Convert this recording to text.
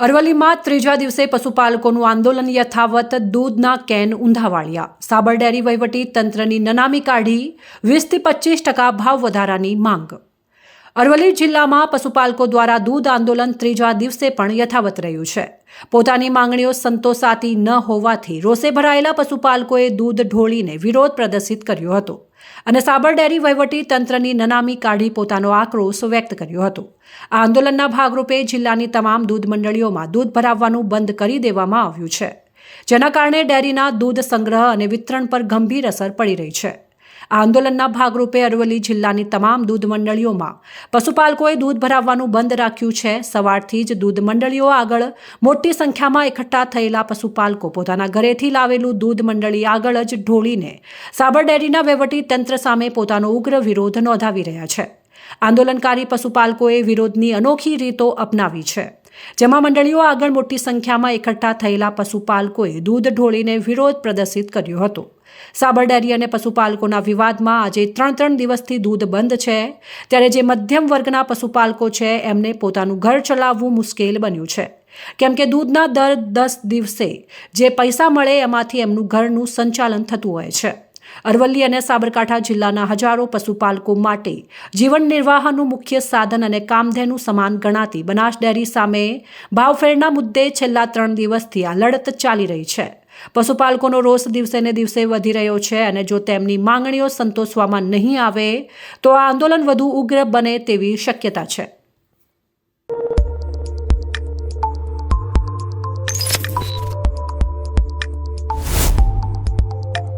અરવલ્લીમાં ત્રીજા દિવસે પશુપાલકોનું આંદોલન યથાવત દૂધના કેન ઊંધા વાળ્યા સાબર ડેરી વહીવટી તંત્રની નનામી કાઢી વીસથી પચીસ ટકા ભાવ વધારાની માંગ. અરવલ્લી જિલ્લામાં પશુપાલકો દ્વારા દૂધ આંદોલન ત્રીજા દિવસે પણ યથાવત રહ્યું છે. પોતાની માંગણીઓ સંતોષાતી ન હોવાથી રોષે ભરાયેલા પશુપાલકોએ દૂધ ઢોળીને વિરોધ પ્રદર્શિત કર્યો હતો અને સાબર ડેરી વહીવટી તંત્રની નનામી કાઢી પોતાનો આક્રોશ વ્યક્ત કર્યો હતો. આ આંદોલનના ભાગરૂપે જિલ્લાની તમામ દૂધ મંડળીઓમાં દૂધ ભરાવવાનું બંધ કરી દેવામાં આવ્યું છે, જેના કારણે ડેરીના દૂધ સંગ્રહ અને વિતરણ પર ગંભીર અસર પડી રહી છે. આંદોલનના ભાગરૂપે અરવલ્લી જિલ્લાની તમામ દૂધ મંડળીઓમાં પશુપાલકોએ દૂધ ભરાવવાનું બંધ રાખ્યું છે. સવારથી જ દૂધ મંડળીઓ આગળ મોટી સંખ્યામાં એકઠા થયેલા પશુપાલકો પોતાના ઘરેથી લાવેલું દૂધ મંડળી આગળ જ ઢોળીને સાબર ડેરીના વહીવટી તંત્ર સામે પોતાનો ઉગ્ર વિરોધ નોંધાવી રહ્યા છે. આંદોલનકારી પશુપાલકોએ વિરોધની અનોખી રીતો અપનાવી છે. જેમાં મંડળીઓ આગળ મોટી સંખ્યામાં એકઠા થયેલા પશુપાલકોએ દૂધ ઢોળીને વિરોધ પ્રદર્શિત કર્યો હતો. સાબર અને પશુપાલકોના વિવાદમાં આજે ત્રણ ત્રણ દિવસથી દૂધ બંધ છે. ત્યારે જે મધ્યમ વર્ગના પશુપાલકો છે, એમને પોતાનું ઘર ચલાવવું મુશ્કેલ બન્યું છે. કેમ કે દૂધના દર દસ દિવસે જે પૈસા મળે, એમાંથી એમનું ઘરનું સંચાલન થતું હોય છે. અરવલ્લી અને સાબરકાંઠા જિલ્લાના હજારો પશુપાલકો માટે જીવન નિર્વાહનું મુખ્ય સાધન અને કામધેનું સમાન ગણાતી બનાસ ડેરી સામે ભાવફેરના મુદ્દે છેલ્લા ત્રણ દિવસથી આ લડત ચાલી રહી છે. પશુપાલકોનો રોષ દિવસે ને દિવસે વધી રહ્યો છે અને જો તેમની માંગણીઓ સંતોષવામાં નહીં આવે, તો આ આંદોલન વધુ ઉગ્ર બને તેવી શક્યતા છે.